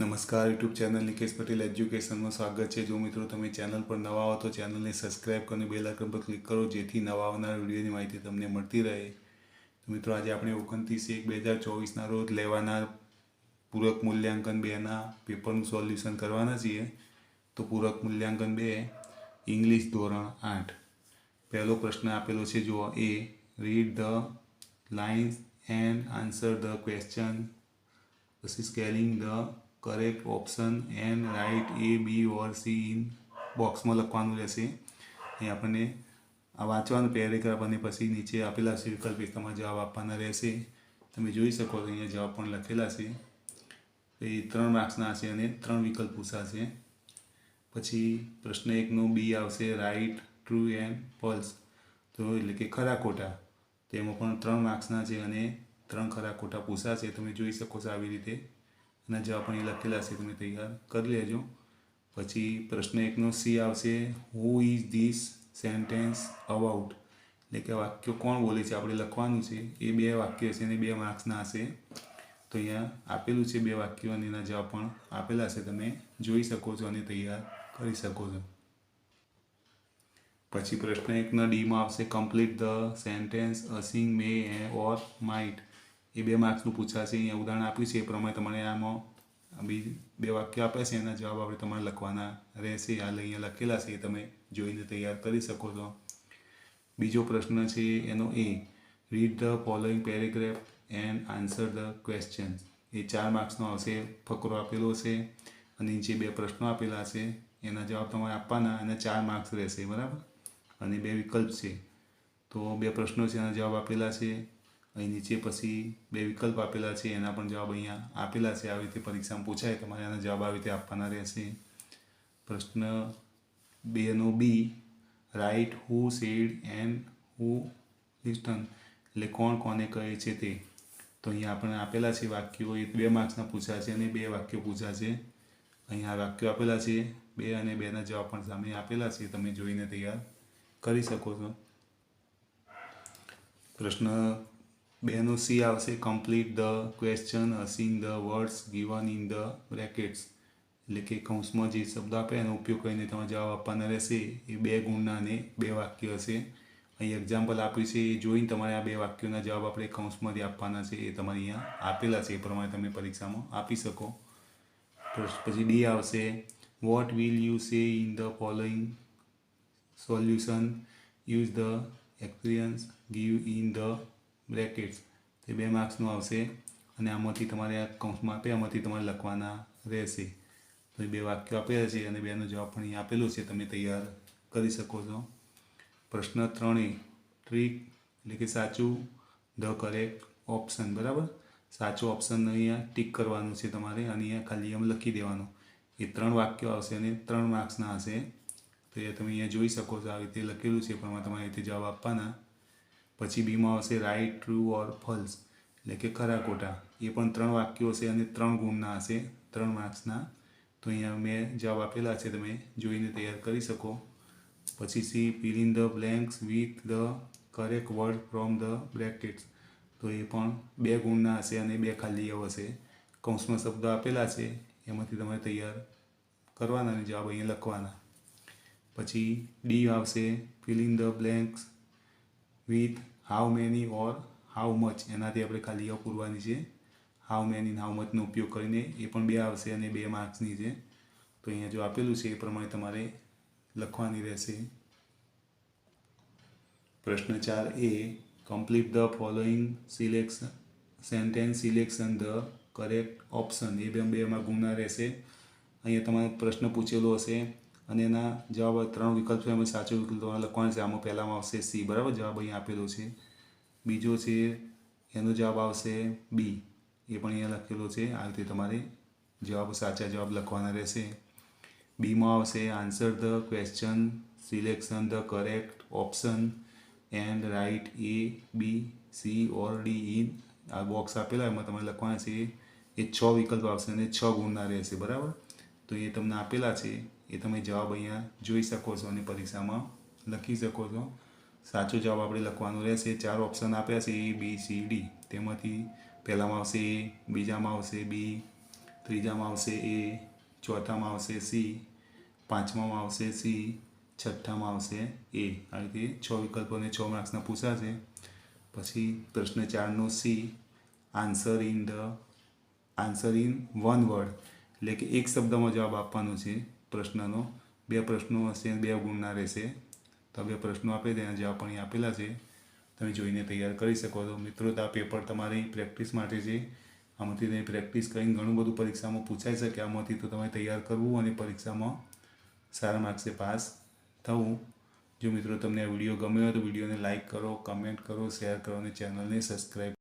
નમસ્કાર YouTube channel Nikesh Patel એજ્યુકેશનમાં સ્વાગત છે. જો મિત્રો તમે ચેનલ પર નવા હો તો ચેનલને સબસ્ક્રાઇબ કરીને બેલ આઇકન પર ક્લિક કરો, જેથી નવા આવનાર વિડીયોની માહિતી તમને મળતી રહે. તો મિત્રો, આજે આપણે ઓગણત્રીસ એક બે હજાર ચોવીસના રોજ લેવાના પૂરક મૂલ્યાંકન બેના પેપરનું સોલ્યુશન કરવાના છીએ. તો પૂરક મૂલ્યાંકન બે, ઇંગ્લિશ ધોરણ આઠ. પહેલો પ્રશ્ન આપેલો છે, જુઓ. A read the lines and answer the question પછી scaling the correct option and write A B or C in બોક્સમાં લખવાનું રહેશે. એ આપણને આ વાંચવાનું પેરેગ્રાફ અને પછી નીચે આપેલા છે વિકલ્પ તમારે જવાબ આપવાના રહેશે. તમે જોઈ શકો છો અહીંયા જવાબ પણ લખેલા છે. એ ત્રણ માર્ક્સના છે અને ત્રણ વિકલ્પ પૂછાશે પછી પ્રશ્ન એકનો બી આવશે રાઇટ ટ્રુ એન્ડ ફોલ્સ તો એટલે કે ખરા ખોટા. તેમાં પણ ત્રણ માર્ક્સના છે અને ત્રણ ખરા ખોટા પૂછાશે તમે જોઈ શકો છો આવી રીતે. એના જવાબ પણ એ લખેલા છે, તમે તૈયાર કરી લેજો. પછી પ્રશ્ન એકનો સી આવશે who is this sentence about એટલે કે વાક્યો કોણ બોલે છે, આપણે લખવાનું છે. એ બે વાક્ય છે અને બે માર્ક્સના હશે. તો અહીંયા આપેલું છે બે વાક્યો અને એના જવાબ પણ આપેલા છે, તમે જોઈ શકો છો અને તૈયાર કરી શકો છો. પછી પ્રશ્ન એકના ડીમાં આવશે complete the sentence using may or might એ બે માર્ક્સનું પૂછાશે, અહીંયા ઉદાહરણ આપ્યું છે, એ પ્રમાણે તમારે આમાં બી બે વાક્ય આપે છે, એના જવાબ આપણે તમારે લખવાના રહેશે, હાલ અહીંયા લખેલા છે, એ તમે જોઈને તૈયાર કરી શકો છો. બીજો પ્રશ્ન છે, એનો A read the following paragraph and answer the question એ ચાર માર્ક્સનો આવશે, ફકરો આપેલો છે અને નીચે બે પ્રશ્નો આપેલા છે, એના જવાબ તમારે આપવાના, અને ચાર માર્ક્સ રહેશે, બરાબર? અને બે વિકલ્પ છે. તો બે પ્રશ્નો છે, એના જવાબ આપેલા છે. અહીં નીચે પછી બે વિકલ્પ આપેલા છે, એના પણ જવાબ અહીંયા આપેલા છે. આવી રીતે પરીક્ષામાં પૂછાય, તમારે આના જવાબ આવી રીતે આપવાના રહેશે. પ્રશ્ન બેનો B write who said and who listen એટલે કોણ, કોને કહે છે તે. તો અહીંયા આપણે આપેલા છે વાક્યો એ બે માર્ક્સના પૂછ્યા છે અને બે વાક્યો પૂછ્યા છે. અહીંયા વાક્યો આપેલા છે, બે અને બેના જવાબ પણ સામે આપેલા છે, તમે જોઈને તૈયાર કરી શકો છો. પ્રશ્ન બેનો સી આવશે complete the question using the words given in the brackets એટલે કે કૌંસમાં જે શબ્દ આપે એનો ઉપયોગ કરીને તમે જવાબ આપવાના રહેશે. એ બે ગુણના અને બે વાક્ય હશે. અહીં એક્ઝામ્પલ આપ્યું છે, એ જોઈને તમારે આ બે વાક્યોના જવાબ આપણે કૌંસમાંથી આપવાના છે. એ તમારે અહીંયા આપેલા છે, એ પ્રમાણે તમે પરીક્ષામાં આપી શકો. પછી ડી આવશે. What will you say in the following solution use the experience give in the brackets, તે બે માર્ક્સનું આવશે અને આમાંથી તમારે આ કૌંસમાં આપે, આમાંથી તમારે લખવાના રહેશે. તો એ બે વાક્યો આપેલા છે અને બેનો જવાબ પણ અહીં આપેલો છે. તમે તૈયાર કરી શકો છો. પ્રશ્ન ત્રણે, ટ્રીક એટલે કે સાચું, ધ કરેક્ટ ઓપ્શન, બરાબર? સાચો ઓપ્શન અહીંયા ટીક કરવાનું છે તમારે અને અહીંયા ખાલી એમ લખી દેવાનું. એ ત્રણ વાક્યો આવશે અને ત્રણ માર્ક્સના હશે. તો એ તમે અહીંયા જોઈ શકો છો આવી રીતે લખેલું છે, પણ તમારે રીતે જવાબ આપવાના પછી બીમાં આવશે રાઇટ ટ્રુ ઓર ફોલ્સ એટલે કે ખરા ખોટા એ પણ ત્રણ વાક્યો હશે અને ત્રણ ગુણના હશે, ત્રણ માર્ક્સના તો અહીંયા મેં જવાબ આપેલા છે, તમે જોઈને તૈયાર કરી શકો. પછી C in the blanks with the correct word from the brackets તો એ પણ બે ગુણના હશે અને બે ખાલી હશે કૌંસમાં શબ્દો આપેલા છે, એમાંથી તમારે તૈયાર કરવાના અને જવાબ અહીંયા લખવાના. પછી ડી આવશે fill in the blanks with how many or how much એનાથી આપણે ખાલી પૂરવાની છે. હાઉ મેની હાઉ મચનો ઉપયોગ કરીને એ પણ બે આવશે અને બે માર્ક્સની છે. તો અહીંયા જો આપેલું છે એ પ્રમાણે તમારે લખવાની રહેશે. પ્રશ્ન ચાર A complete the following selection sentence selection the correct option એ બે બેમાં ગુણના રહેશે. અહીંયા તમારે પ્રશ્ન પૂછેલો હશે. અને એના જવાબ ત્રણ વિકલ્પ છે, એમાં સાચો વિકલ્પ તમારે લખવાનો છે. આમાં પહેલામાં આવશે સી બરાબર? જવાબ અહીં આપેલો છે. બીજો છે, એનો જવાબ આવશે બી એ પણ અહીંયા લખેલો છે. આ રીતે તમારે જવાબ, સાચા જવાબ લખવાના રહેશે. બીમાં આવશે answer the question selection the correct option and write A B C or D in આ બોક્સ આપેલા, એમાં તમારે લખવાના છે. એ છ વિકલ્પ આવશે અને છ ગુણના રહેશે, બરાબર? તો એ તમને આપેલા છે. એ તમે જવાબ અહીંયા જોઈ શકો છો અને પરીક્ષામાં લખી શકો છો. સાચો જવાબ આપણે લખવાનો રહેશે. ચાર ઓપ્શન આપ્યા છે એ બી સી ડી તેમાંથી પહેલામાં આવશે એ બીજામાં આવશે બી ત્રીજામાં આવશે એ ચોથામાં આવશે સી પાંચમામાં આવશે સી છઠ્ઠામાં આવશે એ આ રીતે છ વિકલ્પોને છ માર્ક્સના પૂછાશે પછી પ્રશ્ન ચારનો C answer in the answer in one word એટલે કે એક શબ્દમાં જવાબ આપવાનો છે. પ્રશ્નનો બે પ્રશ્નો હશે બે ગુણના રહેશે. તો બે પ્રશ્નો આપે તેના જવાબ પણ આપેલા છે, તમે જોઈને તૈયાર કરી શકો છો. મિત્રો, તો આ પેપર તમારી પ્રેક્ટિસ માટે છે. આમાંથી તમે પ્રેક્ટિસ કરીને ઘણું બધું પરીક્ષામાં પૂછાઈ શકે. આમાંથી તો તમે તૈયાર કરવું અને પરીક્ષામાં સારા માર્ક્સે પાસ થવું. જો મિત્રો તમને આ વીડિયો ગમ્યો હોય તો વિડીયોને લાઇક કરો કમેન્ટ કરો શેર કરો અને ચેનલને સબસ્ક્રાઈબ